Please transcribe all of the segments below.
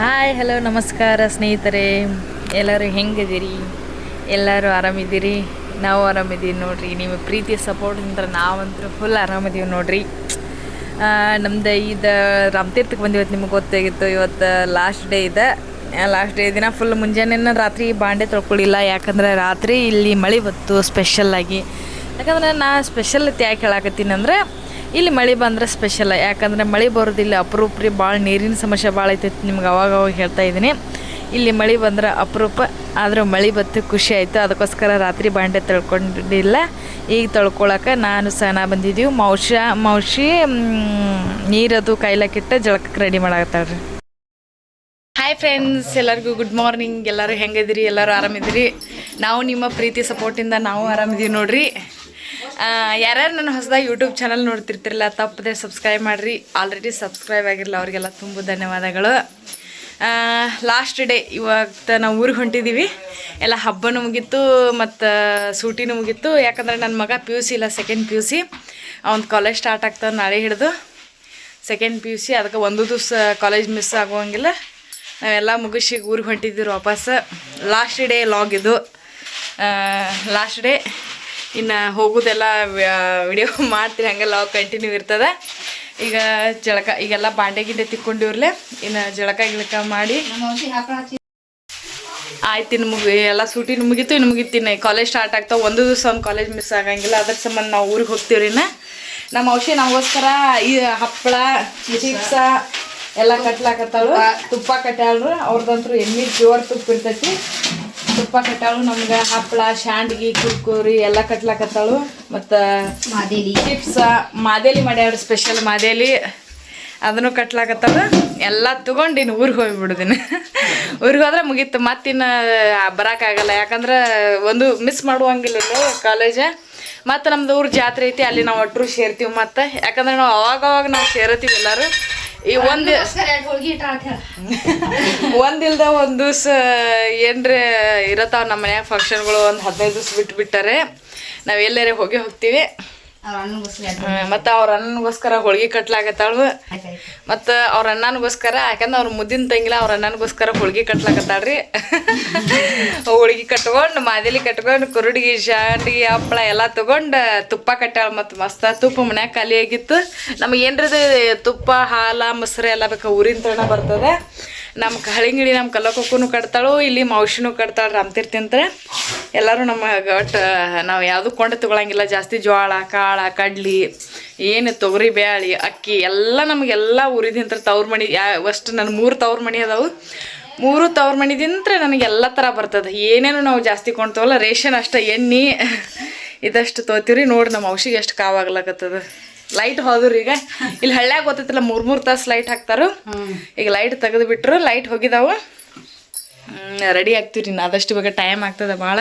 Hi hello ನಮಸ್ಕಾರ ಸ್ನೇಹಿತರೆ. ಎಲ್ಲರೂ ಹೆಂಗಿದ್ದೀರಿ? ಎಲ್ಲರೂ ಆರಾಮಿದ್ದೀರಿ? ನಾವು ಆರಾಮಿದ್ದೀವಿ ನೋಡ್ರಿ. ನಿಮ್ಮ ಪ್ರೀತಿ ಸಪೋರ್ಟಿಂದ ನಾವಂತೂ ಫುಲ್ ಆರಾಮಿದ್ದೀವಿ ನೋಡ್ರಿ. ನಮ್ದು ಇದು ರಾಮತೀರ್ಥಕ್ಕೆ ಬಂದಿವತ್ತು ನಿಮಗೆ ಗೊತ್ತಾಗಿತ್ತು. ಇವತ್ತು ಲಾಸ್ಟ್ ಡೇ ಇದೆ. ಲಾಸ್ಟ್ ಡೇ ದಿನ ಫುಲ್ ಮುಂಜಾನೆ ರಾತ್ರಿ ಬಾಂಡೆ ತೊಳ್ಕೊಳ್ಳಿಲ್ಲ ಯಾಕಂದ್ರೆ ರಾತ್ರಿ ಇಲ್ಲಿ ಮಳೆ ಬತ್ತು ಸ್ಪೆಷಲ್ಲಾಗಿ ಯಾಕಂದ್ರೆ ನಾ ಸ್ಪೆಷಲ್ ಯಾಕೆ ಹೇಳಾಕತ್ತೀನಿ ಅಂದ್ರೆ ಇಲ್ಲಿ ಮಳೆ ಬಂದ್ರೆ ಸ್ಪೆಷಲ್ ಯಾಕಂದ್ರೆ ಮಳೆ ಬರೋದಿಲ್ಲ, ಅಪರೂಪ ಭಾಳ ನೀರಿನ ಸಮಸ್ಯೆ ಭಾಳ ಐತೈತಿ ನಿಮ್ಗೆ ಅವಾಗ ಅವಾಗ ಹೇಳ್ತಾ ಇದ್ದೀನಿ. ಇಲ್ಲಿ ಮಳೆ ಬಂದ್ರೆ ಅಪರೂಪ, ಆದರೂ ಮಳೆ ಬತ್ತು ಖುಷಿ ಆಯಿತು. ಅದಕ್ಕೋಸ್ಕರ ರಾತ್ರಿ ಬಾಂಡೆ ತೊಳ್ಕೊಂಡಿಲ್ಲ. ಈಗ ತೊಳ್ಕೊಳಕ್ಕೆ ನಾನು ಸಹನ ಬಂದಿದ್ದೀವಿ ಮೌಶ, ಮೌಶಿ ನೀರದು ಕೈಲಾಕಿಟ್ಟ ಜಳಕಕ್ಕೆ ರೆಡಿ ಮಾಡಾಕತ್ತಾಳ್ರಿ. ಹಾಯ್ ಫ್ರೆಂಡ್ಸ್ ಎಲ್ಲರಿಗೂ ಗುಡ್ ಮಾರ್ನಿಂಗ್ ಎಲ್ಲರೂ ಹೆಂಗಿದ್ದೀರಿ? ಎಲ್ಲರೂ ಆರಾಮಿದ್ದೀರಿ? ನಾವು ನಿಮ್ಮ ಪ್ರೀತಿ ಸಪೋರ್ಟಿಂದ ನಾವು ಆರಾಮಿದ್ದೀವಿ ನೋಡ್ರಿ. ಯಾರ್ಯಾರು ನನ್ನ ಹೊಸದಾಗಿ ಯೂಟ್ಯೂಬ್ ಚಾನಲ್ ನೋಡ್ತಿರ್ತಿರಲ್ಲ, ತಪ್ಪದೆ ಸಬ್ಸ್ಕ್ರೈಬ್ ಮಾಡಿರಿ. ಆಲ್ರೆಡಿ ಸಬ್ಸ್ಕ್ರೈಬ್ ಆಗಿರಲ್ಲ ಅವರಿಗೆಲ್ಲ ತುಂಬ ಧನ್ಯವಾದಗಳು. ಲಾಸ್ಟ್ ಡೇ ಇವಾಗ ನಾವು ಊರಿಗೆ ಹೊಂಟಿದ್ದೀವಿ ಎಲ್ಲ ಹಬ್ಬನೂ ಮುಗೀತು, ಮತ್ತು ಸೂಟಿನೂ ಮುಗೀತು. ಯಾಕಂದ್ರೆ ನನ್ನ ಮಗ ಪಿ ಯು ಸಿ ಇಲ್ಲ ಸೆಕೆಂಡ್ ಪಿ ಯು ಸಿ ಅವ್ನು ಕಾಲೇಜ್ ಸ್ಟಾರ್ಟ್ ಆಗ್ತಾವ ನಾಳೆ ಹಿಡಿದು. ಸೆಕೆಂಡ್ ಪಿ ಯು ಸಿ ಅದಕ್ಕೆ ಒಂದು ದಿವಸ ಕಾಲೇಜ್ ಮಿಸ್ ಆಗುವಂಗಿಲ್ಲ. ನಾವೆಲ್ಲ ಮುಗಿಸಿ ಊರಿಗೆ ಹೊಂಟಿದ್ದೀವಿ ವಾಪಸ್. ಲಾಸ್ಟ್ ಡೇ ಲಾಗ್ ಇದು. ಲಾಸ್ಟ್ ಡೇ ಇನ್ನು ಹೋಗೋದೆಲ್ಲ ವಿಡಿಯೋ ಮಾಡ್ತೀನಿ ಹಂಗೆ ಲಾಗ್ ಕಂಟಿನ್ಯೂ ಇರ್ತದೆ. ಈಗ ಜಳಕ ಈಗೆಲ್ಲ ಬಾಂಡೆ ಗಿಂಡೆ ತಿಕ್ಕೊಂಡಿವ್ರಲೆ ಇನ್ನು ಜಳಕ ಗಿಳಕ ಮಾಡಿ. ಆಯ್ತು, ಇನ್ನು ಮುಗಿ ಎಲ್ಲ ಸೂಟಿ ಮುಗೀತು, ಇನ್ನು ಮುಗಿತೀನಿ ಕಾಲೇಜ್ ಸ್ಟಾರ್ಟ್ ಆಗ್ತಾವೆ ಒಂದು ದಿವಸ ಒಂದು ಕಾಲೇಜ್ ಮಿಸ್ ಆಗಂಗಿಲ್ಲ ಅದ್ರ ಸಂಬಂಧ ನಾವು ಊರಿಗೆ ಹೋಗ್ತೀವ್ರಿ ಇನ್ನು. ನಮ್ಮ ಔಷಧಿ ನಮಗೋಸ್ಕರ ಈ ಹಪ್ಪಳ, ಚಿಪ್ಸ ಎಲ್ಲ ಕಟ್ಲಾಕತ್ತಾಳು. ತುಪ್ಪ ಕಟ್ಟಾಳ್ರು ಅವ್ರದಂತ್ರು ಎಣ್ಣೆ ಜೋರ್ ತುಪ್ಪ ಇರ್ತೈತಿ. ತುಪ್ಪ ಕಟ್ಟಾಳು ನಮ್ಗೆ ಹಪ್ಪಳ ಶಾಂಡ್ಗಿ ಕುರ್ಕುರಿ ಎಲ್ಲ ಕಟ್ಲಾಕತ್ತಾಳು. ಮತ್ತು ಮಾದೇಲಿ. Chips ಮಾದೇಲಿ ಮಾಡ್ಯಾವ್ರಿ special ಮಾದೇಲಿ. ಅದನ್ನು ಕಟ್ಲಾಕತ್ತಾಳ. ಎಲ್ಲ ತಗೊಂಡು ಇನ್ನು ಊರಿಗೆ ಹೋಗ್ಬಿಡುದಿನ. ಊರಿಗೆ ಹೋದ್ರೆ ಮುಗೀತು. ಮತ್ತಿನ್ನು ಬರೋಕ್ಕಾಗಲ್ಲ ಯಾಕಂದ್ರೆ ಒಂದು ಮಿಸ್ ಮಾಡುವಂಗಿಲ್ಲ ಕಾಲೇಜ ಮತ್ತು ನಮ್ದು ಊರು ಜಾತ್ರೆ ಐತಿ ಅಲ್ಲಿ ನಾವು ಒಟ್ಟರು ಸೇರ್ತೀವಿ ಮತ್ತು. ಯಾಕಂದ್ರೆ ನಾವು ಅವಾಗವಾಗ ಅವಾಗ ನಾವು ಸೇರತ್ತೀವಿ ಎಲ್ಲರೂ. ಈ ಒಂದು ಒಂದಿಲ್ದ ಒಂದು ದಿವ್ಸ ಏನ್ರೆ ಇರತ್ತಾವ ನಮ್ಮ ಮನ್ಯಾಗ ಫಂಕ್ಷನ್ಗಳು ಒಂದು ಹದಿನೈದು ದಿವ್ಸ ಬಿಟ್ಟು ಬಿಟ್ಟಾರೆ ನಾವು ಎಲ್ಲರೇ ಹೋಗಿ ಹೋಗ್ತೀವಿ. ಮತ್ತು ಅವ್ರ ಅಣ್ಣನಿಗೋಸ್ಕರ ಹೋಳ್ಗೆ ಕಟ್ಲಾಕತ್ತಾಳು ಮತ್ತು ಅವ್ರ ಅಣ್ಣನಿಗೋಸ್ಕರ ಯಾಕಂದ್ರೆ ಅವ್ರ ಮುದ್ದಿನ ತಂಗಿಲ್ಲ ಅವ್ರ ಅಣ್ಣನಿಗೋಸ್ಕರ ಹೋಳ್ಗೆ ಕಟ್ಲಾಕತ್ತಾಳ್ರಿ ಹೋಳ್ಗೆ ಕಟ್ಕೊಂಡು ಮಾದಿಲಿ ಕಟ್ಕೊಂಡು ಕುರುಡಿಗೆ ಶಾಂಡಿಗೆ ಹಪ್ಪಳ ಎಲ್ಲ ತಗೊಂಡು ತುಪ್ಪ ಕಟ್ಟಾಳ ಮತ್ತು ಮಸ್ತ ತುಪ್ಪ ಮನ್ಯಾಗ ಖಾಲಿ ಆಗಿತ್ತು ನಮಗೆ ಏನ್ರದ ತುಪ್ಪ ಹಾಲ ಮೊಸರು ಎಲ್ಲ ಬೇಕಾ ಊರಿನ ತರಣ ಬರ್ತದೆ. ನಮ್ಮ ಕಳಿಂಗಿಳಿ ನಮ್ಮ ಕಲ್ಲಕೊಕ್ಕೂ ಕಟ್ತಾಳು, ಇಲ್ಲಿ ಮೌಶಿನೂ ಕಟ್ತಾಳೆ ರಾಮತೀರ್ತಿ ಅಂತ ಎಲ್ಲರೂ ನಮ್ಮ ಒಟ್ಟು ನಾವು ಯಾವುದು ಕೊಂಡು ತಗೊಳಂಗಿಲ್ಲ, ಜಾಸ್ತಿ ಜೋಳ ಕಾಳ, ಕಡ್ಲಿ, ಏನು ತೊಗರಿ, ಬ್ಯಾಳಿ, ಅಕ್ಕಿ, ಎಲ್ಲ ನಮಗೆಲ್ಲ ಊರಿದಿಂತ್ರ ತವ್ರ ಮಣಿ ಯಾ, ಅಷ್ಟು ನನ್ನ ಮೂರು ತವ್ರ ಮಣಿ ಅದಾವು. ಮೂರು ತವ್ರ ನನಗೆ ಎಲ್ಲ ಥರ ಬರ್ತದೆ. ಏನೇನು ನಾವು ಜಾಸ್ತಿ ಕೊಂಡ್ತವಲ್ಲ ರೇಷನ್ ಅಷ್ಟು, ಎಣ್ಣೆ, ಇದಷ್ಟು ತೊಗೋತೀವಿ ನೋಡಿ ನಮ್ಮ ಔಷಧಿಗೆ ಎಷ್ಟು ಕಾವಾಗ್ಲಕತ್ತದ. ಲೈಟ್ ಹೋದ್ರು ಈಗ. ಇಲ್ಲಿ ಹಳ್ಳ್ಯಾಗ ಗೊತ್ತೈತಿಲ್ಲ ಮೂರ್ ಮೂರ್ ತಾಸು ಲೈಟ್ ಹಾಕ್ತಾರು. ಈಗ ಲೈಟ್ ತೆಗೆದು ಬಿಟ್ರು ಲೈಟ್ ಹೋಗಿದಾವು ರೆಡಿ ಆಗ್ತೀವಿ ರೀ ಆದಷ್ಟು ಬೇಗ ಟೈಮ್ ಆಗ್ತದೆ ಭಾಳ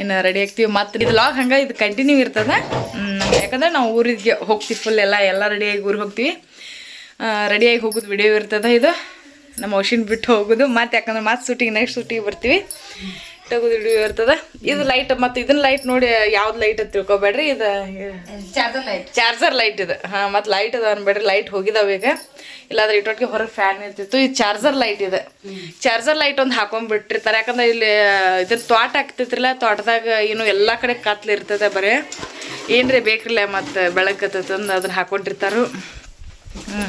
ಇನ್ನು ರೆಡಿ ಆಗ್ತೀವಿ. ಮತ್ತು ಇದು ಲಾಗ್ ಹಂಗೆ ಇದು ಕಂಟಿನ್ಯೂ ಇರ್ತದೆ. ಯಾಕಂದ್ರೆ ನಾವು ಊರಿಗೆ ಹೋಗ್ತೀವಿ ಫುಲ್ ಎಲ್ಲ ಎಲ್ಲ ರೆಡಿಯಾಗಿ ಊರಿಗೆ ಹೋಗ್ತೀವಿ. ರೆಡಿಯಾಗಿ ಹೋಗೋದು ವಿಡಿಯೋ ಇರ್ತದೆ ಇದು. ನಮ್ಮ ಮಷಿನ್ ಬಿಟ್ಟು ಹೋಗೋದು. ಮತ್ತು ಯಾಕಂದ್ರೆ ಮತ್ತೆ ಶೂಟಿಂಗ್ ನೆಕ್ಸ್ಟ್ ಸೂಟಿಗೆ ಬರ್ತೀವಿ. ತೆಗೆದು ವಿಡಿಯೋ ಇರ್ತದೆ. ಇದು ಲೈಟ್ ಮತ್ತೆ ಇದನ್ನ ಲೈಟ್ ನೋಡಿ ಯಾವ್ದು ಲೈಟ್ ಅಂತ ತಿಳ್ಕೊಬೇಡ್ರಿ. ಇದು ಚಾರ್ಜರ್ ಲೈಟ್ ಚಾರ್ಜರ್ ಲೈಟ್ ಇದು. ಹಾಂ ಮತ್ತು ಲೈಟ್ ಇದೆ ಅನ್ಬೇಡ್ರಿ ಲೈಟ್ ಹೋಗಿದಾವೆ ಈಗ. ಇಲ್ಲಾಂದ್ರೆ ಇಟ್ಟೊಟ್ಟಿಗೆ ಹೊರಗೆ ಫ್ಯಾನ್ ಇರ್ತಿತ್ತು. ಇದು ಚಾರ್ಜರ್ ಲೈಟ್ ಇದೆ. ಚಾರ್ಜರ್ ಲೈಟ್ ಒಂದು ಹಾಕೊಂಡ್ಬಿಟ್ಟಿರ್ತಾರೆ ಯಾಕಂದ್ರೆ ಇಲ್ಲಿ ಇದನ್ನ ತೋಟ ಆಗ್ತೈತ್ರಲ್ಲ ತೋಟದಾಗ ಏನು ಎಲ್ಲ ಕಡೆ ಕತ್ಲು ಇರ್ತದೆ ಬರೀ. ಏನ್ರಿ ಬೇಕ್ರಲ್ಲ ಮತ್ತು ಬೆಳಕತ್ತಂದು ಅದನ್ನ ಹಾಕೊಂಡಿರ್ತಾರು. ಹ್ಞೂ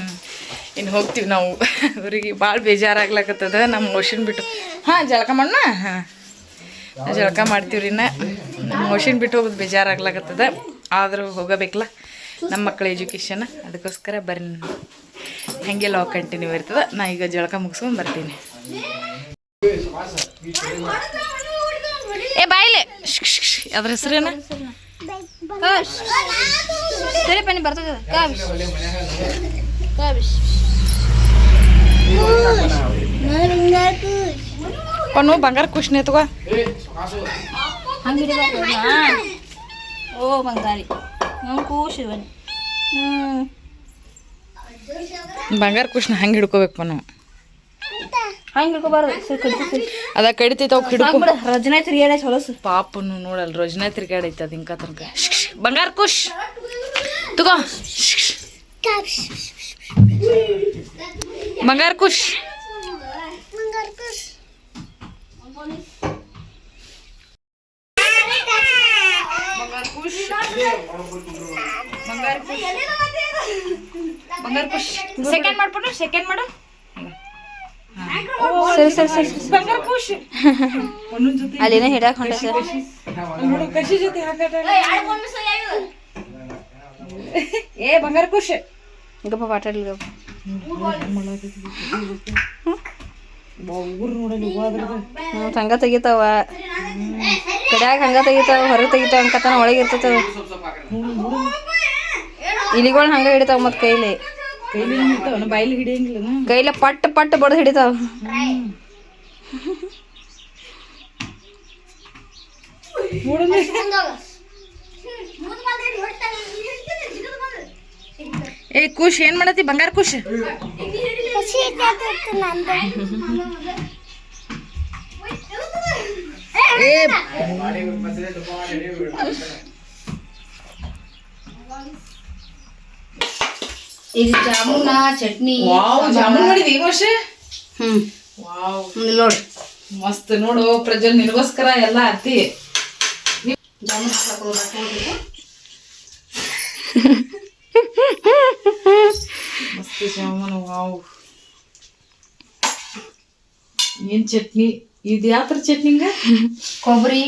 ಇನ್ನು ಹೋಗ್ತೀವಿ ನಾವು. ಅವ್ರಿಗೆ ಭಾಳ ಬೇಜಾರಾಗ್ಲಕತ್ತದ. ನಮ್ಮ ಮೋಷನ್ ಬಿಟ್ಟು. ಹಾಂ ಜಳಕ ಮಣ್ಣ ಹಾಂ. ಜಳಕ ಮಾಡ್ತೀವಿ ರೀ ಮಷಿನ್ ಬಿಟ್ಟು ಹೋಗೋದು ಬೇಜಾರಾಗ್ಲಾಕತ್ತದ ಆದರೂ ಹೋಗಬೇಕಲ್ಲ ನಮ್ಮ ಮಕ್ಕಳ ಎಜುಕೇಷನ್ ಅದಕ್ಕೋಸ್ಕರ ಬರ್ರಿ ಹಾಗೆ ಲಾಕ್ ಕಂಟಿನ್ಯೂ ಇರ್ತದೆ. ನಾ ಈಗ ಜಳಕ ಮುಗಿಸ್ಕೊಂಡು ಬರ್ತೀನಿ. ಏ ಬಾಯ್ಲೆ ಅದ್ರ ಹೆಸರೇನ? ಸರಿ, ಬನ್ನಿ, ಬರ್ತದೆ. ಕಾವಿಶ್. ಕಾವಿಶ್. ಪನ್ನು ಬಂಗಾರ ಖುಷಿನ ತಗೋ. ಹಂಗೆ ಓ ಬಂಗಾರಿ. ಕೂಶ್ ಬನ್ನಿ ಹ್ಞೂ ಬಂಗಾರ ಖುಷಿನ ಹಂಗೆ ಹಿಡ್ಕೋಬೇಕು ನಾವು ಹಂಗೆ ಹಿಡ್ಕೋಬಾರ್ದು. ಅದ ಕಡಿತೈತೆ ಅವು ಹಿಡ್ಕೊ. ರಜನಾ ರಜನೆ ತಿರುಗಾಡ ಹೊಲಸು ಪಾಪನು ನೋಡಲ್ಲ ರಜನಾ ತಿರ್ಗಾಡೈತೆ ಅದು ಇಂಕ ತನಕ. ಬಂಗಾರ ಖುಷ್. ತಗೋ. ಬಂಗಾರ ಖುಷ್. ಸೆಕೆಂಡ್ ಮಾಡ್ಬಿಟ್ಟು ಸೆಕೆಂಡ್ ಮಾಡು. ಸರಿ ಸರಿ ಸರಿ. ಸರಿ. ಬಂಗಾರ ಖುಷ್ ಅಲ್ಲಿನ ಹಿಡಾಕ್ ಹೊಂಟ ಸರ್. ನೋಡು ಜೊತೆ ಏ ಬಂಗಾರ ಖುಷ್ ಗಪ್ಪ ಮಾತಾಡ್ಲಿ ಗಪ್ಪ ಹಂಗ ತೆಗಿತಾವ. ಕಡ್ಯಾಗ ಹಂಗ ತೆಗಿತಾವ ಹೊರಗೆ ತೆಗಿತಾವ ಅಂಕತನ ಒಳಗೆ ಇರ್ತೈತವ. ಇಲಿಗಳನ್ನ ಹಂಗ ಹಿಡಿತಾವ ಮತ್ ಕೈಲಿ. ಕೈಲಿ ಹಿಡಿತಾವ ಬಾಯಿಲಿ ಹಿಡಿಯಂಗಿಲ್ಲ ಕೈಲ ಪಟ್ ಪಟ್ ಬಡ್ದು ಹಿಡಿತಾವ. ಏ ಖುಷ್ ಏನ್ ಮಾಡತಿ ಬಂಗಾರ ಖುಷ್ ಏ ಈಗ ಜಾಮೂನ ಚಟ್ನಿ ವಾವ್ ಜಾಮೂನ್ ಮಾಡಿದಿ ಈ ವರ್ಷ? ಹ್ಮ್. ವಾವ್. ನೋಡಿ. ಮಸ್ತ್ ನೋಡು ಪ್ರಜ್ವಲ್ ನಿನಗೋಸ್ಕರ ಎಲ್ಲ ಅತ್ತಿ. ಜಾಮೂನ್ ಮಸ್ತ್ ಜಾಮೂನ್ ವಾವ್. ಏನ್ ಚಟ್ನಿ? ಇದು ಯಾವ ಥರ ಚಟ್ನಿಂಗ ಕೊಬ್ಬರಿ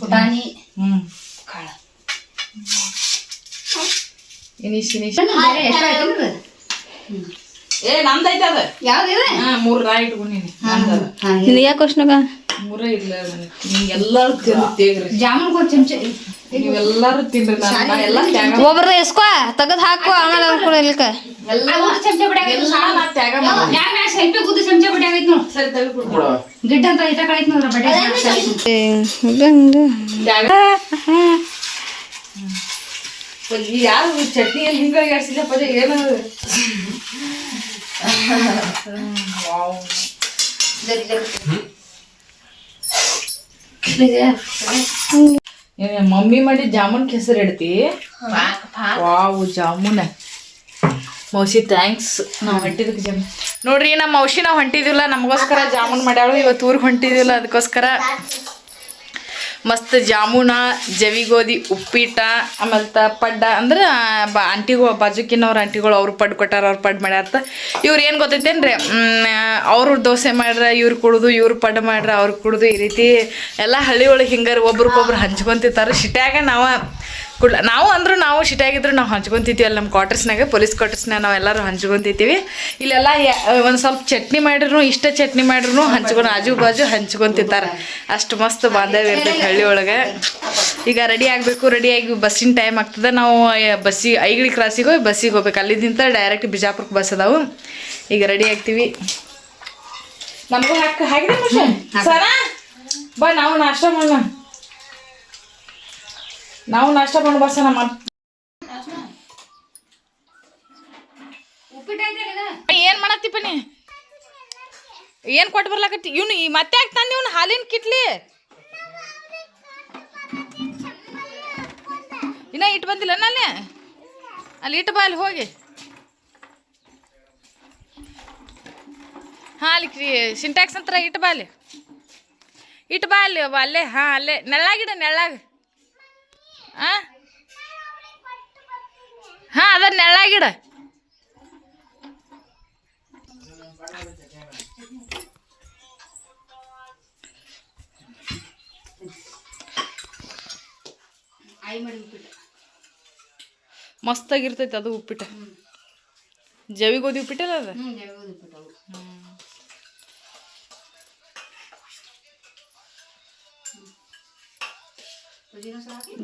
ಪುಟಾಣಿ ಹ್ಮ್. ಇನಿಶ್ ಇನಿಶ್ ಏ ಅದ. ಯಾವ್ದಿದೆ ಮೂರ್ ರಾಯ್ ಇಟ್ಕೊಂಡಿನಿ. ನಂದದ ನಿನಗೆ ಯಾಕೆ ಕ್ವಶ್ನಾಗ ಮೂರೇ ಇಲ್ಲ ಜಾಮೂನ್ ಒಂದು ಚಮಚ. ನೀವೆಲ್ಲರೂ ತಿನ್ರಿ ನಾನು ಎಲ್ಲ ಒಬ್ರದ ಎಸ್ಕೋ ತೆಗೆದು ಹಾಕು ಆಮೇಲೆ ಅನ್ಕೊಳ ಇಲ್ಕ. ಚಮಚ ತ್ಯಾಗ ಮಾಡಿ ಗುದ್ದು ಚಮಚ ನೋಡ್. ಸರಿ ಗಿಡ್ಡ ಅಂತ ಐತ ಕಳೈತ್ ನೋಡ್ರ ಬಡ ತ್ಯಾಗ ಈ ಯಾರು ಚಟ್ನಿಯಲ್ಲಿ ಹಿಂಗಾಗಿ ಆಡ್ಸಿಲ್ಲ ಪದ ಏನು ವಾವ್ ಏನ್ ಮಮ್ಮಿ ಮಾಡಿ ಜಾಮೂನ್ ಕೆಸರು ಇಡ್ತಿ ವಾವ್ ಜಾಮೂನ ಮೌಸಿ ಥ್ಯಾಂಕ್ಸ್ ನಾವು ಹೊಂಟಿದಕ್ಕೆ ಜಾಮ್ ನೋಡ್ರಿ ನಮ್ಮ ಮೌಸಿ ನಾವು ಹೊಂಟಿದಿಲ್ಲ ನಮಗೋಸ್ಕರ ಜಾಮೂನ್ ಮಾಡ್ಯಾಳು ಇವತ್ತು ಊರಿಗೆ ಹೊಂಟಿದಿಲ್ಲ ಅದಕ್ಕೋಸ್ಕರ ಮಸ್ತ್ ಜಾಮೂನ ಜವಿ ಗೋಧಿ ಆಮೇಲೆ ಆಮೇಲೆ ಪಡ್ಡ, ಅಂದ್ರೆ ಬ ಆಂಟಿಗಳು ಬಾಜುಕಿನವ್ರ ಆಂಟಿಗಳು ಅವ್ರು ಪಡ್ ಕೊಟ್ಟಾರ, ಅವ್ರು ಪಡ್ ಮಾಡ್ಯಾರ ಇವ್ರು ಏನು ಗೊತ್ತೈತೇನ್ರಿ? ಅವರು ದೋಸೆ ಮಾಡ್ರೆ, ಇವ್ರು ಕುಡ್ದು, ಇವ್ರು ಪಡ್ ಮಾಡ್ರ, ಅವ್ರು ಕುಡ್ದು ಈ ರೀತಿ ಎಲ್ಲ ಹಳ್ಳಿ ಒಳಗೆ ಹಿಂಗಾರ ಒಬ್ರಿಗೊಬ್ರು ಹಂಚ್ಕೊತಿರ್ತಾರೆ ಸಿಟ್ಯಾಗ ನಾವು ಕುಡ್ಲ ನಾವು ಅಂದ್ರು ನಾವು ಶಿಟ್ಯಾಗಿದ್ರು ನಾವು ಹಂಚ್ಕೊಂತಿದ್ವಿ ಅಲ್ಲಿ ನಮ್ಮ ಕ್ವಾರ್ಟರ್ಸ್ನಾಗ ಪೊಲೀಸ್ ಕ್ವಾರ್ಟರ್ಸ್ನಾಗ ನಾವೆಲ್ಲರೂ ಹಂಚ್ಕೊಂತಿದ್ದೀವಿ ಇಲ್ಲೆಲ್ಲ ಒಂದು ಸ್ವಲ್ಪ ಚಟ್ನಿ ಮಾಡಿದ್ರು ಇಷ್ಟ ಚಟ್ನಿ ಮಾಡಿದ್ರು ಹಂಚ್ಕೊಂಡು ಆಜು ಬಾಜು ಹಂಚ್ಕೊಂತಿರ್ತಾರೆ. ಅಷ್ಟು ಮಸ್ತ್ ಬಾಂಧವ್ಯ ಇರ್ತೈತೆ ಹಳ್ಳಿ ಒಳಗೆ. ಈಗ ರೆಡಿ ಆಗಬೇಕು ರೆಡಿಯಾಗಿ ಬಸ್ಸಿನ ಟೈಮ್ ಆಗ್ತದೆ. ನಾವು ಬಸ್ಸಿಗೆ ಐಗಳಿ ಕ್ರಾಸಿಗೆ ಹೋಗಿ ಬಸ್ಸಿಗೆ ಹೋಗ್ಬೇಕು. ಅಲ್ಲಿದ್ದಿಂತ ಡೈರೆಕ್ಟ್ ಬಿಜಾಪುರಕ್ಕೆ ಬಸ್ ಅದಾವು. ಈಗ ರೆಡಿ ಆಗ್ತೀವಿ. ನಮಗೂ ಹಾಕಿ ಹಾಕಿದೆ ಸರ? ಬಾ ನಾವು ನಾಷ್ಟ ಮಾಡೋಣ. ನಾವು ನಾಷ್ಟ ಮಾಡಿ ಬರ್ಸೋಣ ಏನ್ ಮಾಡತ್ತಿಪ್ಪ ನೀ ಏನ್ ಕೊಟ್ಟು ಬರ್ಲಾಕತ್ತಿ? ಇವ್ನು ಈ ಮತ್ತೆ ಯಾಕೆ ತಂದಿ ಇವ್ನು ಹಾಲಿನ ಕಿಟ್ಲಿ? ಇನ್ನ ಇಟ್ಟು ಬಂದಿಲ್ಲ ನಾನೇ ಅಲ್ಲಿ? ಇಟ್ಟು ಬಾ ಅಲ್ಲಿ ಹೋಗಿ. ಹಾಂ ಅಲ್ಲಿ ಸಿಂಟ್ಯಾಕ್ಸ್ ಅಂತ ಇಟ್ಟು ಬಾ ಅಲ್ಲಿ. ಇಟ್ಟು ಬಾ ಅಲ್ಲಿ ಅಲ್ಲೇ ಹಾಂ ಅಲ್ಲೇ. ನೆಳ್ಳಾಗಿಡ ನೆಳ್ಳಾಗ. ಹಾಂ ಹಾಂ ಅದ ನೆಳ್ಳಾಗಿಡ. ಮಸ್ತಾಗಿರ್ತೈತೆ ಅದು ಉಪ್ಪಿಟ್ಟು. ಜವಿ ಗೋಧಿ ಉಪ್ಪಿಟ್ಟಲ್ಲ ಅದು.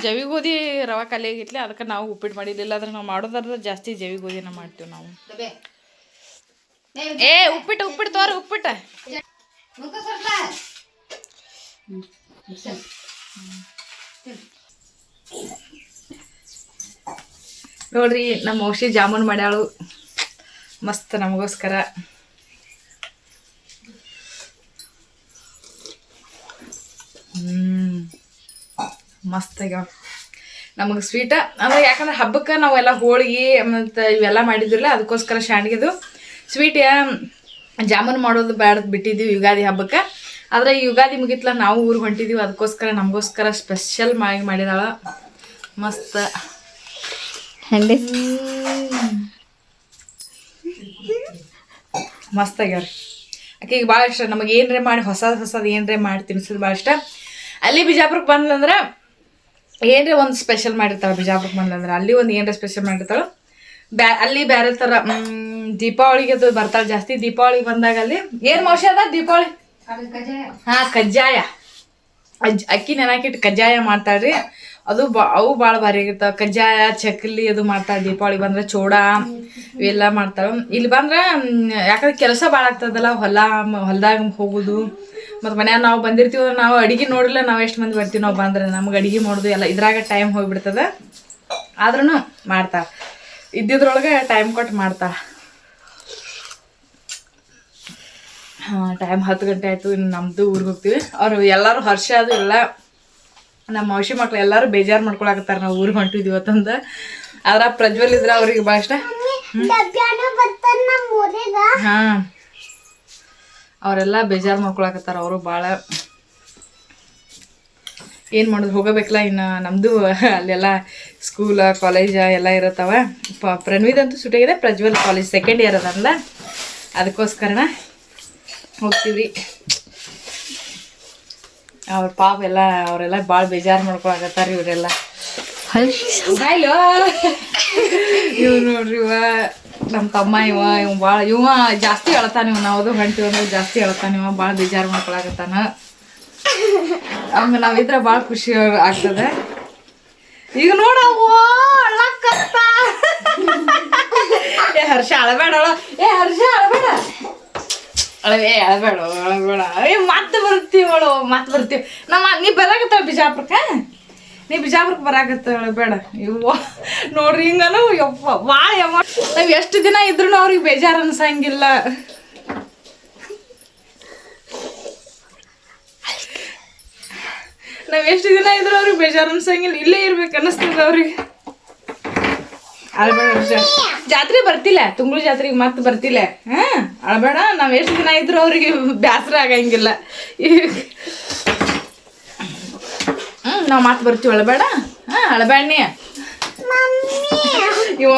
ಜವಿ ಗೋಧಿ ರವಾ ಖಾಲಿ ಆಗಿತ್ತು ಅದಕ್ಕೆ ನಾವು ಉಪ್ಪಿಟ್ಟು ಮಾಡಿಲ್ಲ ಆದ್ರೆ ನಾವು ಮಾಡೋದಾದ್ರೆ ಜಾಸ್ತಿ ಜವಿ ಗೋಧಿನ ಮಾಡ್ತೀವಿ ನಾವು. ಏ ಉಪ್ಪಿಟ್ಟು ಉಪ್ಪಿಟ್ಟು ತೋರಿ ಉಪ್ಪಿಟ್ಟ. ನೋಡ್ರಿ ನಮ್ಮ ಔಷಧಿ ಜಾಮೂನ್ ಮಾಡ್ಯಾಳು. ಮಸ್ತ್ ನಮಗೋಸ್ಕರ. ಮಸ್ತ್ ಆಗ್ಯಾವ ನಮಗೆ ಸ್ವೀಟ ಅಂದ್ರೆ ಯಾಕಂದ್ರೆ ಹಬ್ಬಕ್ಕೆ ನಾವೆಲ್ಲ ಹೋಳಿಗೆ ಮತ್ತು ಇವೆಲ್ಲ ಮಾಡಿದ್ರಲ್ಲ ಅದಕ್ಕೋಸ್ಕರ ಶಾಂಡ್ಗಿದು ಸ್ವೀಟ್ ಜಾಮೂನ್ ಮಾಡೋದು ಬೇಡ ಬಿಟ್ಟಿದ್ದೀವಿ ಯುಗಾದಿ ಹಬ್ಬಕ್ಕೆ. ಆದರೆ ಈ ಯುಗಾದಿ ಮುಗಿತ್ಲ ನಾವು ಊರಿಗೆ ಹೊಂಟಿದ್ದೀವಿ ಅದಕ್ಕೋಸ್ಕರ ನಮಗೋಸ್ಕರ ಸ್ಪೆಷಲ್ ಮಾಡಿ ಮಾಡಿದಾಳ. ಮಸ್ತ್. ಹಂಡಿ. ಮಸ್ತ್ ಆಗ್ಯಾವ್ರಿ. ಆಕೆಗೆ ಭಾಳ ಇಷ್ಟ. ನಮಗೆ ಏನ್ರೇ ಮಾಡಿ ಹೊಸದು ಹೊಸದು ಏನ್ರೇ ಮಾಡಿ ತಿನ್ಸೋದು ಭಾಳ ಇಷ್ಟ. ಅಲ್ಲಿ ಬಿಜಾಪುರಕ್ಕೆ ಬಂದ್ಲಂದ್ರೆ ಏನ್ರಿ ಒಂದು ಸ್ಪೆಷಲ್ ಮಾಡಿರ್ತಾಳೆ ಬಿಜಾಪುರಕ್ಕೆ ಬಂದಂದ್ರೆ? ಅಲ್ಲಿ ಒಂದು ಏನ್ರ ಸ್ಪೆಷಲ್ ಮಾಡಿರ್ತಾಳೆ ಬ್ಯಾ ಅಲ್ಲಿ ಬೇರೆ ಥರ ದೀಪಾವಳಿಗೆ ಅದು ಬರ್ತಾಳೆ ಜಾಸ್ತಿ. ದೀಪಾವಳಿಗೆ ಬಂದಾಗ ಅಲ್ಲಿ ಏನು ಮೌಷ ಅದ ದೀಪಾವಳಿ? ಹಾ ಕಜ್ಜಾಯ. ಅಜ್ ಅಕ್ಕಿ ನೆನಾಕಿಟ್ಟು ಕಜ್ಜಾಯ ಮಾಡ್ತಾಳ್ರಿ ಅದು ಬಾ ಅವು ಭಾಳ ಭಾರಿ ಆಗಿರ್ತಾವೆ. ಕಜ್ಜಾಯ ಚಕ್ಲಿ ಅದು ಮಾಡ್ತಾಳೆ ದೀಪಾವಳಿ ಬಂದ್ರೆ ಚೋಡ ಇವೆಲ್ಲ ಮಾಡ್ತಾಳೆ ಇಲ್ಲಿ ಬಂದ್ರೆ ಯಾಕಂದ್ರೆ ಕೆಲಸ ಭಾಳ ಆಗ್ತದಲ್ಲ ಹೊಲ ಹೊಲ್ದಾಗ ಹೋಗೋದು. ಮತ್ತು ಮನ್ಯಾಗ ನಾವು ಬಂದಿರ್ತೀವಿ ಅಂದ್ರೆ ನಾವು ಅಡಿಗೆ ನೋಡಿಲ್ಲ ನಾವು ಎಷ್ಟು ಮಂದಿ ಬರ್ತೀವಿ ನಾವು ಬಂದ್ರೆ ನಮ್ಗೆ ಅಡಿಗೆ ಮಾಡೋದು ಎಲ್ಲ ಇದ್ರಾಗ ಟೈಮ್ ಹೋಗ್ಬಿಡ್ತದ. ಆದ್ರೂ ಮಾಡ್ತಾ. ಇದ್ದಿದ್ರೊಳಗೆ ಟೈಮ್ ಕೊಟ್ಟು ಮಾಡ್ತಾ. ಹಾಂ ಟೈಮ್ ಹತ್ತು ಗಂಟೆ ಆಯಿತು ಇನ್ನು ನಮ್ಮದು ಊರಿಗೆ ಹೋಗ್ತೀವಿ. ಅವರು ಎಲ್ಲರೂ ಹರ್ಷ ಅದು ಎಲ್ಲ ನಮ್ಮ ಔಷಧಿ ಮಕ್ಳು ಎಲ್ಲರೂ ಬೇಜಾರು ಮಾಡ್ಕೊಳಕತ್ತಾರ ನಾವು ಊರಿಗೆ ಹೊಂಟಿದ್ವಿ ಇವತ್ತಂದ. ಆದ್ರೆ ಪ್ರಜ್ವಲ್ ಇದ್ರೆ ಅವ್ರಿಗೆ ಭಾಳ ಇಷ್ಟ ಹಾಂ. ಅವರೆಲ್ಲ ಬೇಜಾರು ಮಾಡ್ಕೊಳಕತ್ತಾರ, ಅವರು ಭಾಳ ಏನು ಮಾಡೋದು, ಹೋಗಬೇಕಲ್ಲ ಇನ್ನು ನಮ್ಮದು ಅಲ್ಲೆಲ್ಲ ಸ್ಕೂಲ ಕಾಲೇಜ ಎಲ್ಲ ಇರುತ್ತವ. ಪ ಪ್ರಣವಿದ್ ಅಂತೂ ಸುಟ್ಟಿಗಿದೆ ಪ್ರಜ್ವಲ್ ಕಾಲೇಜ್ ಸೆಕೆಂಡ್ ಇಯರ್ ಅದಲ್ಲ ಅದಕ್ಕೋಸ್ಕರನ ಹೋಗ್ತೀವ್ರಿ. ಅವ್ರ ಪಾಪ ಎಲ್ಲ, ಅವರೆಲ್ಲ ಭಾಳ ಬೇಜಾರು ಮಾಡ್ಕೊಳಕತ್ತಾರ ಇವರೆಲ್ಲ. ಇವ್ ನೋಡ್ರಿ ಇವ ನಮ್ಮ ತಮ್ಮ ಇವ ಇವ್ ಭಾಳ ಇವ ಜಾಸ್ತಿ ಹೇಳ್ತಾನ ಇವ ನಾವು ಹೊಂಟಿವಿ ಅಂದ್ರೆ ಜಾಸ್ತಿ ಅಳತಾನ ಇವ ಭಾಳ ಬೇಜಾರು ಮಾಡ್ಕೊಳಕತ್ತಾನ. ಅವಂಗ ನಾವಿದ್ರೆ ಭಾಳ ಖುಷಿ ಆಗ್ತದೆ. ಈಗ ನೋಡವ್ವ ಏ ಹರ್ಷ, ಅಳಬೇಡ ಅಳ. ಏ ಹರ್ಷ, ಅಳಬೇಡ. ಅಳವೇ ಅಳಬೇಡ ಅಳಬೇಡ. ಏ ಮತ್ತೆ ಬರ್ತೀವಳು ಮತ್ತೆ ಬರ್ತೀವಿ. ನಮ್ಮ ನೀ ಬರಾಕತ್ತ ಬಿಜಾಪುರಕ್ಕೆ. ನೀ ಬಿಜಾಪುರಕ್ಕೆ ಹೇಳಿ, ಬೇಡ. ಇವ್ವ, ನೋಡ್ರಿ, ಹಿಂಗನು ಯಪ್ಪ ವಾ ಯಮ್ಮ ನಾವು ಎಷ್ಟು ದಿನ ಇದ್ರು ಅವ್ರಿಗೆ ಬೇಜಾರು ಅನ್ಸಂಗಿಲ್ಲ. ನಾವ್ ಎಷ್ಟು ದಿನ ಇದ್ರು ಅವ್ರಿಗೆ ಬೇಜಾರು ಅನ್ಸಂಗಿಲ್ಲ. ಇಲ್ಲೇ ಇರ್ಬೇಕು ಅನಿಸ್ತದ ಅವ್ರಿಗೆ. ಜಾತ್ರೆ ಬರ್ತಿಲ್ಲ ತುಂಗುಳು ಜಾತ್ರೆಗೆ ಮತ್ತೆ ಬರ್ತಿಲ್ಲ. ಹಾ, ಅಳಬೇಡ, ನಾವ್ ಎಷ್ಟು ದಿನ ಇದ್ರು ಅವ್ರಿಗೆ ಬ್ಯಾಸರ ಆಗಂಗಿಲ್ಲ. ನಾವ್ ಮತ್ತೆ ಬರ್ತೀವಿ ಅಳಬೇಡ. ಹಾ ಅಳಬೇಡ ನೀ. ಇವ.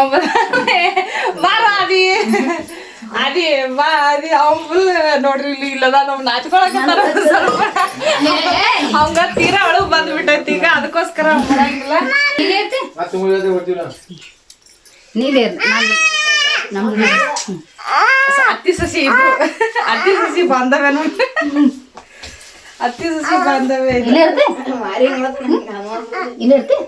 ಬಾರ ಆದಿ. ಆದಿ ಬಾ ಅದಿ ಅವ್ನ್ ಫುಲ್ ನೋಡ್ರಿ ಇಲ್ಲಿ ಇಲ್ಲದ ನಮ್ ನಾಚ್ಕೊಳಕತ್ತಾರ ಸ್ವಲ್ಪ. ಅವಂಗ ತೀರಾ ಅಳು ಬಂದ್ಬಿಟ್ಟೈತಿ ಈಗ ಅದಕ್ಕೋಸ್ಕರ ನೀವೇ ನಮ್ದು ಅತ್ತಿ ಸಸಿ ಇಬ್ರು. ಅತ್ತಿ ಸಸಿ ಬಾಂಧವ್ಯನು. ಅತ್ತಿ ಸಸಿ ಬಾಂಧವ್ಯ ಇದು. ಇಲ್ಲೇ ಇರ್ತೆ ಇಲ್ಲೇ ಇರ್ತೆ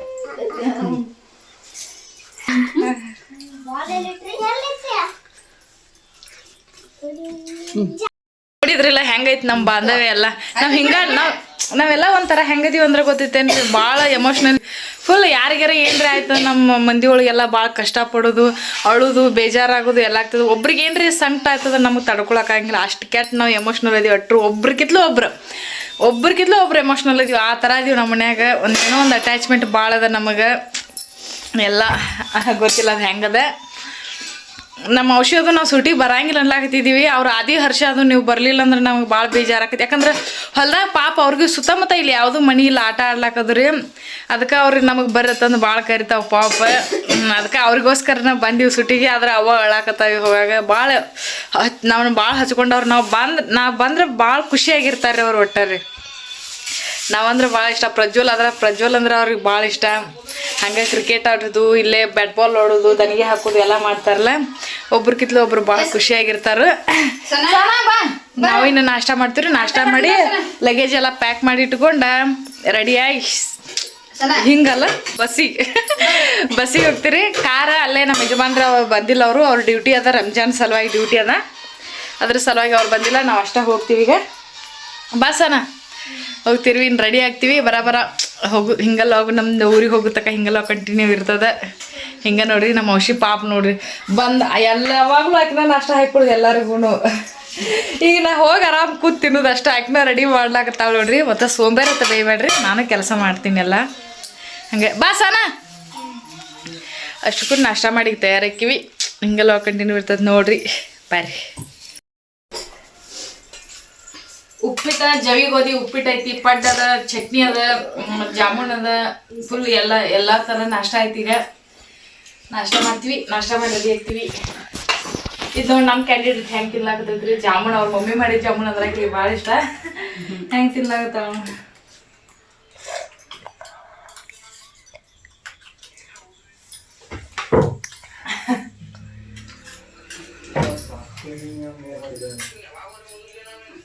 ನೋಡಿದ್ರಲ್ಲ ಹೆಂಗೈತಿ ನಮ್ಮ ಬಾಂಧವ್ಯ ಎಲ್ಲ. ನಾವ್ ಹಿಂಗ, ನಾವ್, ನಾವೆಲ್ಲ ಒಂಥರ ಹೆಂಗದೀವಿ ಅಂದ್ರೆ ಗೊತ್ತೈತೇನ್ರಿ ಭಾಳ ಎಮೋಷ್ನಲ್ ಫುಲ್ ಯಾರಿಗಾರ ಏನ್ರಿ ಆಯ್ತು ನಮ್ಮ ಮಂದಿ ಒಳಗೆಲ್ಲ ಭಾಳ ಕಷ್ಟಪಡೋದು ಅಳುದು, ಬೇಜಾರಾಗೋದು, ಎಲ್ಲ ಆಗ್ತದೆ. ಒಬ್ರಿಗೆ ಏನ್ರಿ ಸಂಕಟ ಆಗ್ತದ, ನಮಗೆ ತಡ್ಕೊಳಕ್ಕಾಗಿಲ್ಲ ಅಷ್ಟು ಕೆಟ್ಟ ನಾವು ಎಮೋಷ್ನಲ್ ಇದೀವಿ. ಅಟ್ರು ಒಬ್ರಿಗಿತ್ಲೂ ಒಬ್ರು ಒಬ್ರಿಗಿತ್ಲೂ ಒಬ್ರು ಎಮೋಷ್ನಲ್ ಇದೀವಿ. ಆ ಥರ ಇದೀವಿ ನಮ್ಮ ಮನ್ಯಾಗ. ಒಂದೇನೋ ಒಂದು ಅಟ್ಯಾಚ್ಮೆಂಟ್ ಭಾಳ ಅದ ನಮಗೆ. ಎಲ್ಲ, ಗೊತ್ತಿಲ್ಲ ಅದು ಹೆಂಗದ. ನಮ್ಮ ಔಷಧ ನಾವು ಸುಟಿ ಬರಂಗಿಲ್ಲ ಅನ್ಲಾಕತ್ತಿದ್ದೀವಿ ಅವ್ರು ಆದಿ ಹರ್ಷ ಅದು ನೀವು ಬರಲಿಲ್ಲ ಅಂದ್ರೆ ನಮ್ಗೆ ಭಾಳ ಬೇಜಾರಾಕತಿ ಯಾಕಂದ್ರೆ ಹೊಲ್ದಾಗ ಪಾಪ ಅವ್ರಿಗೆ ಸುತ್ತಮುತ್ತ ಇಲ್ಲಿ ಯಾವುದು ಮನಿ ಇಲ್ಲ, ಆಟ ಆಡ್ಲಾಕದ್ರಿ ಅದಕ್ಕೆ ಅವ್ರಿಗೆ ನಮಗೆ ಬರತ್ತಂದು ಭಾಳ ಕರಿತಾವ ಪಾಪ. ಅದಕ್ಕೆ ಅವ್ರಿಗೋಸ್ಕರ ನಾವು ಬಂದೀವಿ ಸುಟಿಗೆ. ಆದ್ರೆ ಅವ ಅಳಾಕತ್ತಾವ ಹೋಗಾಗ ಭಾಳ ನಾವನ್ನ ಭಾಳ ಹಚ್ಕೊಂಡವ್ರು. ನಾವು ಬಂದ್ ನಾವು ಬಂದ್ರೆ ಭಾಳ ಖುಷಿಯಾಗಿರ್ತಾರೆ ಅವ್ರು ಒಟ್ಟಾರೆ. ನಾವಂದ್ರೆ ಭಾಳ ಇಷ್ಟ. ಪ್ರಜ್ವಲ್ ಆದ್ರೆ ಪ್ರಜ್ವಲ್ ಅಂದ್ರೆ ಅವ್ರಿಗೆ ಭಾಳ ಇಷ್ಟ. ಹಂಗೆ ಕ್ರಿಕೆಟ್ ಆಡೋದು, ಇಲ್ಲೇ ಬ್ಯಾಟ್ ಬಾಲ್ ಆಡೋದು ದನಿಗೆ ಹಾಕೋದು ಎಲ್ಲ ಮಾಡ್ತಾರಲ್ಲ. ಒಬ್ರು ಕಿತ್ಲು ಒಬ್ರು ಭಾಳ ಖುಷಿಯಾಗಿರ್ತಾರೆ. ನಾವಿನ್ನು ನಾಷ್ಟ ಮಾಡ್ತೀವಿ ನಾಷ್ಟ ಮಾಡಿ ಲಗೇಜ್ ಎಲ್ಲ ಪ್ಯಾಕ್ ಮಾಡಿ ಇಟ್ಕೊಂಡ ರೆಡಿಯಾಗಿ ಹಿಂಗಲ್ಲ, ಬಸ್ಸಿಗೆ. ಬಸ್ಸಿಗೆ ಹೋಗ್ತೀರಿ. ಕಾರ ಅಲ್ಲೇ ನಮ್ಮ ಯಜಮಾನ್ರ ಬಂದಿಲ್ಲ ಅವರು. ಅವ್ರ ಡ್ಯೂಟಿ ಅದ, ರಂಜಾನ್ ಸಲುವಾಗಿ ಡ್ಯೂಟಿ ಅದ. ಅದ್ರ ಸಲುವಾಗಿ ಅವ್ರು ಬಂದಿಲ್ಲ, ನಾವು ಅಷ್ಟೇ ಹೋಗ್ತೀವಿ ಈಗ. ಬಸ್ಸನ ಹೋಗ್ತಿರ್ವಿ ಇನ್ನು ರೆಡಿ ಆಗ್ತೀವಿ, ಬರ ಬರ. ಹೋಗು, ಹಿಂಗೆಲ್ಲ ಹೋಗು, ನಮ್ದು ಊರಿಗೆ ಹೋಗುತ್ತಕ ಹಿಂಗೆಲ್ಲ ಕಂಟಿನ್ಯೂ ಇರ್ತದೆ. ಹಿಂಗೆ ನೋಡ್ರಿ, ನಮ್ಮ ಔಷಧಿ ಪಾಪ ನೋಡ್ರಿ. ಬಂದು ಯಾವಾಗಲೂ ಆಕಿನ ನಾಷ್ಟ ಹಾಕೊಡುದು ಎಲ್ಲರಿಗೂ ಈಗ ನಾ ಹೋಗಿ ಆರಾಮ್ ಕೂತ್ ತಿನ್ನೋದು ಅಷ್ಟು, ಹಾಕಿನ ರೆಡಿ ಮಾಡ್ಲಾಕತ್ತಾವ ನೋಡ್ರಿ. ಮತ್ತೆ ಸೋಂಬೇರಿ ಬೇಯಬೇಡ್ರಿ, ನಾನು ಕೆಲಸ ಮಾಡ್ತೀನಿ ಎಲ್ಲ. ಹಂಗೆ, ಬಾ ಸಾನ. ಅಷ್ಟಕ್ಕೂ ನಾಷ್ಟ ಮಾಡಿ ತಯಾರಾಕಿವಿ ಹಿಂಗೆಲ್ಲ ಕಂಟಿನ್ಯೂ ಇರ್ತದೆ ನೋಡ್ರಿ. ಬರ್ರಿ. ಉಪ್ಪಿಟ್ಟ ಜವಿ ಗೋಧಿ ಉಪ್ಪಿಟ್ಟು ಐತಿ, ಪಡ್ಡು ಅದ, ಚಟ್ನಿ ಅದ ಜಾಮೂನ್ ಅದ ಫುಲ್ ಎಲ್ಲ ಎಲ್ಲ ತರ ನಾಷ್ಟ ಐತಿ ಈಗ. ನಾಷ್ಟ ಮಾಡ್ತೀವಿ, ನಾಷ್ಟ ಮಾಡಿ ಆಗ್ತೀವಿ. ಇದು ನೋಡಿ ನಮ್ಮ ಕ್ಯಾಂಡಿಡೇಟ್ ಹೆಂಗ್ ತಿನ್ಲಾಕತ್ತೈತ್ರಿ? ಜಾಮೂನ್, ಅವ್ರ ಮಮ್ಮಿ ಮಾಡಿದ ಜಾಮೂನ್ ಅಂದ್ರೆ ಆಕಿಗೆ ಭಾಳ ಇಷ್ಟ. ಹೆಂಗ್ ತಿನ್ಲಾಕತ್ತಾವ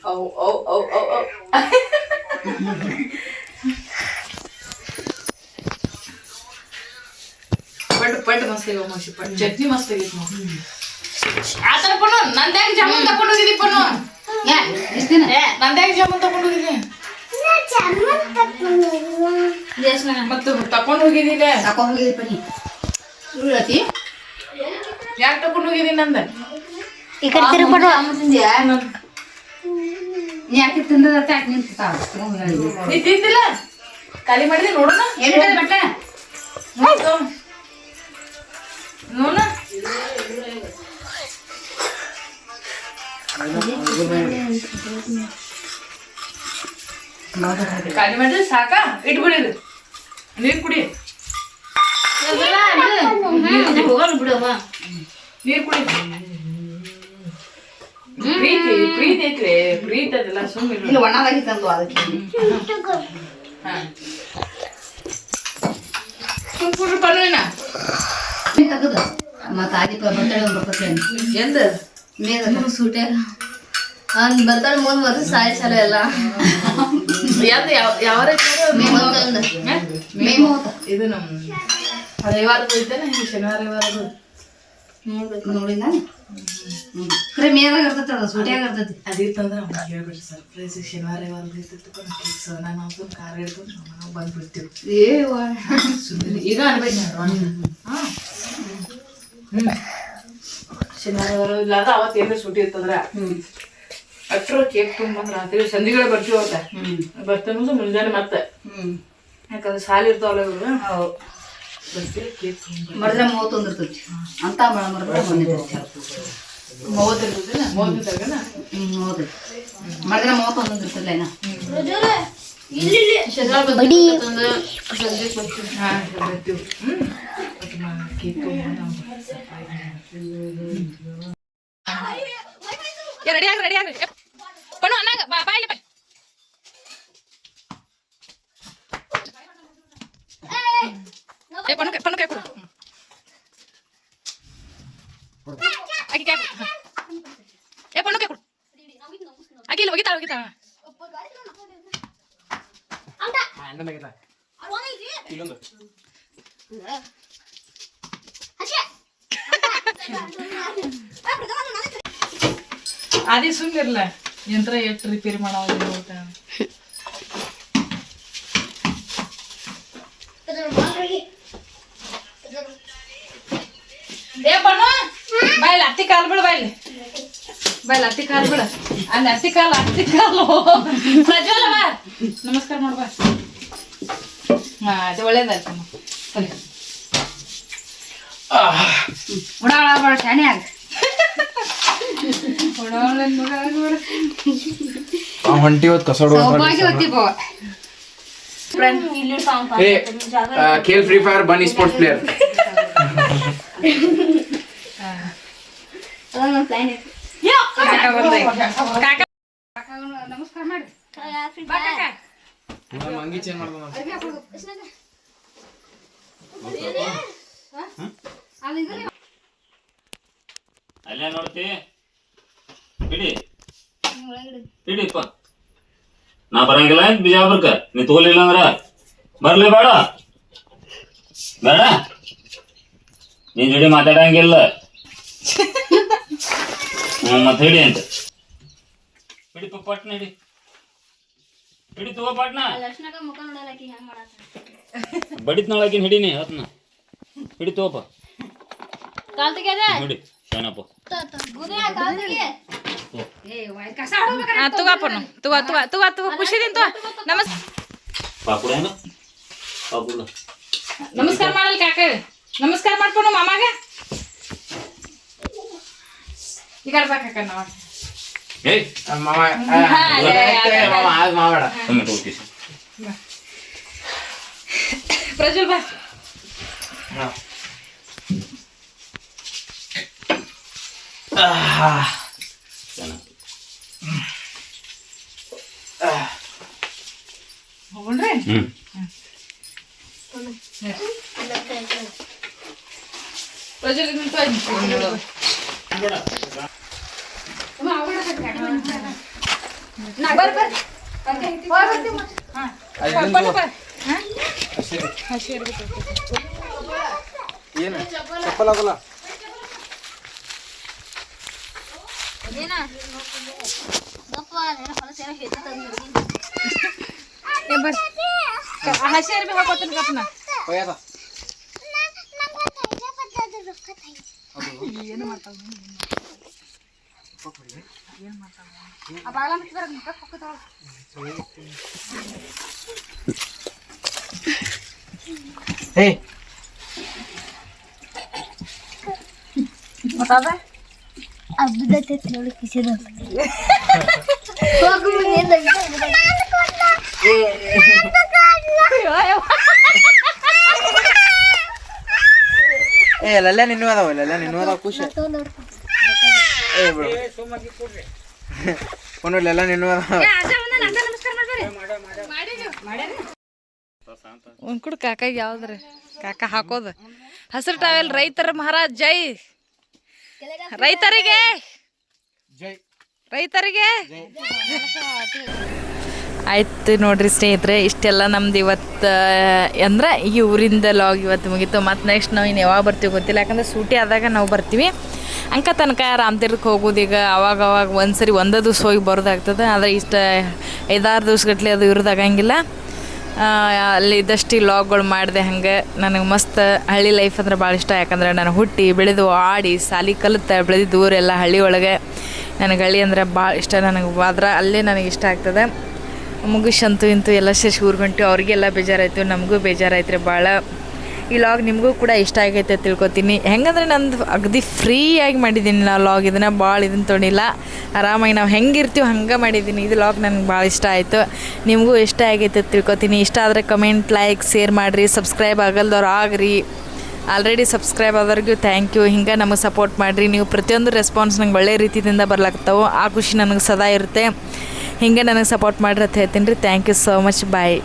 ಔ oh, oh, oh, oh. ಪಟ್ ಪಟ್ ಮಸ್ತ್ ಮಸಿ ಪಟ್ ಚಟ್ನಿ ಮಸ್ತ್ ಆಗೈತಿ ನೋಡಿ ಆ ಥರ ಪಣ್ಣು ನಂದ್ಯಾಗ ಜಾಮೂನ್ ತಕೊಂಡು ಹೋಗಿದ್ದಿ ಪಣ್ಣು? ಯಾ ಇಷ್ಟ್ ದಿನ? ನಂದ್ಯಾಗ ಜಾಮೂನ್ ತಕೊಂಡು ಹೋಗಿದ್ದಿ ಮತ್ತು ತಕೊಂಡು ಹೋಗಿದ್ದಿಲ್ಲ ತಕೊಂಡು ಹೋಗಿದ್ದಿ ಪನಿ ಯಾಕೆ ತಕೊಂಡು ಹೋಗಿದ್ದೀನಿ ನಂದ? ಈ ಕಡೆ ತಿಂದ್ಯಾ ನೀ ಯಾಕೆ ತಿಂದದತ್ತ ಯಾಕೆ ನಿಂತಾವ ನೀ ತಿಂತಿಲ್ಲ ಖಾಲಿ ಮಾಡಿದೆ ನೋಡೋಣ ಎಲ್ಲಿಟ್ಟದ ಬಟ್ಟೆ ನೋಡ್ಕೊ. ನೋಡೋಣ ಖಾಲಿ ಮಾಡಿದ್ರೆ ಸಾಕಾ ಇಟ್ಬಿಡಿದು ನೀರು ಕುಡಿ ಹೋಗಲ್ಲ ಬಿಡವ್ವ ನೀರು ಕುಡಿ ಪ್ರೀತಿ ಪ್ರೀತಿ ಐತ್ರಿ ಪ್ರೀತಿ ಅದೆಲ್ಲ ಸುಮ್ಮನೆ ಇಲ್ಲಿ ಒಣದಾಗಿ ತಂದು ಅದಕ್ಕೆ. ತೆಗದು. ಮತ್ತೆ ಆದಿಪ ಬರ್ತಡೆ ಒಂದು ಬರ್ತದೆ ಎಂದ? ಸೂಟೆ. ಅವ್ನು ಬರ್ತಾಳೆ ಮುಂದೆ ವರ್ಷ ಸಾಯಿ ಸಲ ಎಲ್ಲ. ಎಂದ ಯಾವ ಯಾವ ಮೇಮೋತ ಇದು ನಮ್ಮ ರವಿವಾರ ಐತೇನೆ? ಶನಿವಾರ ರವಿವಾರದು ನೋಡಿನ ಖರೆ ಮೇದಾಗ ಇರ್ತೈತೆ ಅದು ಸೂಟ್ಯಾಗ ಇರ್ತೈತಿ. ಅದಿತ್ತಂದ್ರೆ ಅವ್ನಿಗೆ ಹೇಳ್ಬಿಡ್ರಿ ಸರ್ಪ್ರೈಸ್ ಶನಿವಾರ ಸೊ ನಾನು ಕಾರ್ ಹಿಡ್ಕೊಂಡು ನಾವು ಬಂದ್ಬಿಡ್ತೀವಿ. ಏ ಸುಮ್ಮನೆ ಈಗ ಅನ್ಬೇಕು ನಾನು ಹಾಂ. ಶನಿವಾರ ಇಲ್ಲಾಂದ್ರೆ ಅವತ್ತು ಸೂಟಿ ಇರ್ತಂದ್ರೆ ಹ್ಮ್. ಅಟ್ರ ಕೇಕ್ ತುಂಬಂದ್ರೆ ರಾತ್ರಿ ಸಂಜೆಗಳೇ ಬರ್ತೀವಿ ಅವತ್ತ ಹ್ಮ್ ಬರ್ತೇನೆ ಮುಂಜಾನೆ ಮತ್ತೆ. ಹ್ಮ್. ಯಾಕಂದ್ರೆ ಸಾಲಿರ್ತಾವಲ್ಲ ಇವರು. ಮರ್ದ್ರೆ ಮೂವತ್ತೊಂದು ಇರ್ತೈತಿ. ಅಂತ ಮಳ ಮರ್ದ್ರೆ ಬಂದಿರ್ತೈತಿ ಮೂವತ್ತು ಇರ್ತದೆ ಮೂವತ್ತಿದ್ದಾಗನ ಹ್ಮ್ ಮೂವತ್ತು ಮರ್ದ್ರೆ ಮೂವತ್ತೊಂದು ಇರ್ತಲ್ಲ ಏನ ಹಾಂ ರೆಡಿ ಹ್ಞೂ ಕೇಕ್ ತೊಗೊಂಬಂದು ಅನ್ನಾಗ ಬಾಯ್ ರೆಡಿ ಆಗ್ರಿ ಪಣ್ಣು ಅನ್ನಾಗ ಬಾ ಬಾಯ್ಲಿ ಬಾ ಏ ಪಣ್ಣು ಕೈ- ಪಣ್ಣು ಕೈ ಕೊಡು ಆಕಿ ಕೈ ಕೊಡು ಹಾ. ಏ ಪಣ್ಣು ಕೈ ಕೊಡು ಆಕಿ ಇಲ್ಲಿ ಹೋಗಿತಾಳ ಹೋಗಿತಾಳ ಅದೇ ಸುಮ್ಮನಿರ್ಲ ಯಂತ್ರ ಎಷ್ಟು ರಿಪೇರಿ ಮಾಡೋದು ಊಟ ಏ ಬಣ್ಣ ಬಾಯ್ಲಿ ಅತ್ತಿ ಕಾಲ್ ಬಿಡು ಬಾಯ್ಲಿ ಬಾಯ್ಲಿ ಅತ್ತಿ ಕಾಲ್ ಬಿಡು ಅಲ್ಲಿ ಅತ್ತಿ ಕಾಲು ಅತ್ತಿ ಕಾಲು ಪ್ರಜ್ವಲ ಬಾ ನಮಸ್ಕಾರ ಮಾಡು ಬಾ ಹಾ ಅದು ಒಳ್ಳೇದಾಯ್ತು ಸರಿ ಉಡಾಳ ಬಾಳ ಶಾಣೆ ಆಗ ಒಳ್ಳೆ ಮಗ ಆಗ್ಬಿಡು. ಹೊಂಟಿ ಹೊತ್ತು ಕಸೋಡು ಸೌಭಾಗ್ಯ ಹೊತ್ತಿ ಬೋ ಏ ಖೇಲ್ ಫ್ರೀ ಕಾಕ ಬಂದೈ. ಕಾಕ ನಮಸ್ಕಾರ ಮಾಡಿ ಬಾ ಕಾಕ. ಮಂಗಿ ಚೇಂಜ್ ಮಾಡ್ದ ಅಲ್ಲೇ ನೋಡ್ತಿ ಬಿಡಿ ಬಿಡಿಪ್ಪ ನಾ ಬರಂಗಿಲ್ಲ ಏನ್ ಬಿಜಾಪುರಕ್ಕ ನೀ ತಗೋಲಿಲ್ಲ ಅಂದ್ರ ಬರ್ಲಿ ಬೇಡ ಬೇಡ ನಿನ್ ಜೋಡಿ ಮಾತಾಡಂಗಿಲ್ಲ ಹ್ಮ್ ಮತ್ ಹಿಡಿ ಅಂತ. ಹಿಡಿಪ ಪಟ್ನ ಹಿಡಿ. ಹಿಡಿ ತಗೋ ಪಟ್ನ. ಬಡಿತ್ ನಾಳಕಿನ ಹಿಡಿನಿ ಹತ್ನ. ಹಿಡಿ ತಗೋಪ ನೋಡಿ ಶಾನಪ್ಪ ಹಾ, ತಗೋ ಅಪ್ಪನು. ತಗೋ, ತಗೋ, ತಗೋ, ತಗೋ, ಖುಷಿದಿಂದ ತಗೋ. ನಮಸ್ ಪಾಪುಡ ಹೆಂಗ ಪಾಪುಡ. ನಮಸ್ಕಾರ ಮಾಡಲ್ ಕಾಕ. ನಮಸ್ಕಾರ ಮಾಡ್ಕೊಂಡು ಮಾಮಾಗ. ಈ ಕಡೆ ಬಾ ಕಾಕ ನಾವ್ ಏಯ್ ಮಾವ ಮಾವ ಮಾವಾಡ ಟೊಮೆಟೊ ಹುಟ್ಟಿಸಿ ಪ್ರಜ್ವಲ್ ಬಾ ಹ್ಮ್ ಏನು ಚಪ್ಪಲ್ ಹಾಕಲ್ಲ ಹಸಿ ಅರ್ಬಿ ಹಾಕೋತೀನಿ ಕಪ್ನ ಒಯ್ಯದ ಹೇ ಏ ಅಲ್ಲೆಲ್ಲ ನಿನ್ನೂ ಅದಾವ ಅಲ್ಲೆಲ್ಲ ನಿನ್ನೂ ಅದಾವ ಖುಷಿ. ಫೋನಲ್ಲೆಲ್ಲ ನಿನ್ನೂ ಒಂದ್ಕುಡ್ ಕಾಕಾಗ ಯಾವ್ದ್ರಿ? ಕಾಕ ಹಾಕೋದು. ಹಸಿರು ಟಾವೆಲ್ ರೈತರ ಮಹಾರಾಜ್ ಜೈ. ರೈತರಿಗೆ. ಜೈ. ರೈತರಿಗೆ. ಆಯ್ತು ನೋಡ್ರಿ ಸ್ನೇಹಿತರೆ, ಇಷ್ಟೆಲ್ಲ ನಮ್ದು ಇವತ್ತು ಅಂದ್ರೆ ಈ ಊರಿಂದ ಲಾಗ್ ಇವತ್ತು ಮುಗೀತು. ಮತ್ತು ನೆಕ್ಸ್ಟ್ ನಾವು ಇನ್ನು ಯಾವಾಗ ಬರ್ತೀವಿ ಗೊತ್ತಿಲ್ಲ, ಯಾಕಂದ್ರೆ ಸೂಟಿ ಆದಾಗ ನಾವು ಬರ್ತೀವಿ. ಅಂಕ ತನಕ ರಾಮತೀರ್ಥಕ್ಕೆ ಹೋಗೋದು ಈಗ ಅವಾಗ ಅವಾಗ ಒಂದು ಸರಿ ಒಂದೇ ದಿವ್ಸ ಹೋಗಿ ಬರೋದಾಗ್ತದೆ ಆದರೆ ಇಷ್ಟ ಐದಾರು ದಿವ್ಸಗಟ್ಲೆ ಅದು ಇರೋದಾಗಂಗಿಲ್ಲ ಅಲ್ಲಿ ಇದ್ದಷ್ಟು ಲಾಗ್ಗಳು ಮಾಡಿದೆ ಹಂಗೆ. ನನಗೆ ಮಸ್ತ್ ಹಳ್ಳಿ ಲೈಫ್ ಅಂದ್ರೆ ಭಾಳ ಇಷ್ಟ. ಯಾಕಂದ್ರೆ ನಾನು ಹುಟ್ಟಿ, ಬೆಳೆದು, ಆಡಿ, ಸಾಲಿ ಕಲಿತ ಬೆಳೆದಿದ್ದು ಎಲ್ಲ ಹಳ್ಳಿ ಒಳಗೆ. ನನಗೆ ಹಳ್ಳಿ ಅಂದ್ರೆ ಭಾಳ ಇಷ್ಟ. ನನಗೆ ಆದ್ರೆ ಅಲ್ಲೇ ನನಗೆ ಇಷ್ಟ ಆಗ್ತದೆ. ಮುಗಿಸಂತೂ ಇಂತು ಎಲ್ಲ ಶಶಿ ಊರ್ಗಂಟು, ಅವ್ರಿಗೆಲ್ಲ ಬೇಜಾರಾಯಿತು, ನಮಗೂ ಬೇಜಾರಾಯ್ತು ರೀ ಭಾಳ. ಈ ಲಾಗ್ ನಿಮಗೂ ಕೂಡ ಇಷ್ಟ ಆಗೈತೆ ತಿಳ್ಕೊತೀನಿ. ಹೆಂಗಂದ್ರೆ ನಂದು ಅಗದಿ ಫ್ರೀಯಾಗಿ ಮಾಡಿದ್ದೀನಿ ನಾವು ಲಾಗ್, ಇದನ್ನು ಭಾಳ ಇದನ್ನು ತೊಗೊಂಡಿಲ್ಲ ಆರಾಮಾಗಿ ನಾವು ಹೆಂಗಿರ್ತೀವಿ ಹಂಗೆ ಮಾಡಿದ್ದೀನಿ ಇದು ಲಾಗ್ ನನಗೆ ಭಾಳ ಇಷ್ಟ ಆಯಿತು. ನಿಮಗೂ ಇಷ್ಟ ಆಗೈತೆ ತಿಳ್ಕೊತೀನಿ. ಇಷ್ಟ ಆದರೆ ಕಮೆಂಟ್, ಲೈಕ್, ಶೇರ್ ಮಾಡಿರಿ. ಸಬ್ಸ್ಕ್ರೈಬ್ ಆಗಲ್ದವ್ರು ಆಗ್ರಿ. ಆಲ್ರೆಡಿ ಸಬ್ಸ್ಕ್ರೈಬ್ ಆದವ್ರಿಗೂ ಥ್ಯಾಂಕ್ ಯು ಹಿಂಗೆ ನಮಗೆ ಸಪೋರ್ಟ್ ಮಾಡಿರಿ. ನೀವು ಪ್ರತಿಯೊಂದು ರೆಸ್ಪಾನ್ಸ್ ನಂಗೆ ಒಳ್ಳೆ ರೀತಿಯಿಂದ ಬರ್ಲಾಗ್ತಾವೆ. ಆ ಖುಷಿ ನನಗೆ ಸದಾ ಇರುತ್ತೆ. ಹಿಂಗೆ ನನಗೆ ಸಪೋರ್ಟ್ ಮಾಡಿರಿ ಅಂತ ಹೇಳ್ತೀನಿ ರೀ. Thank you so much bye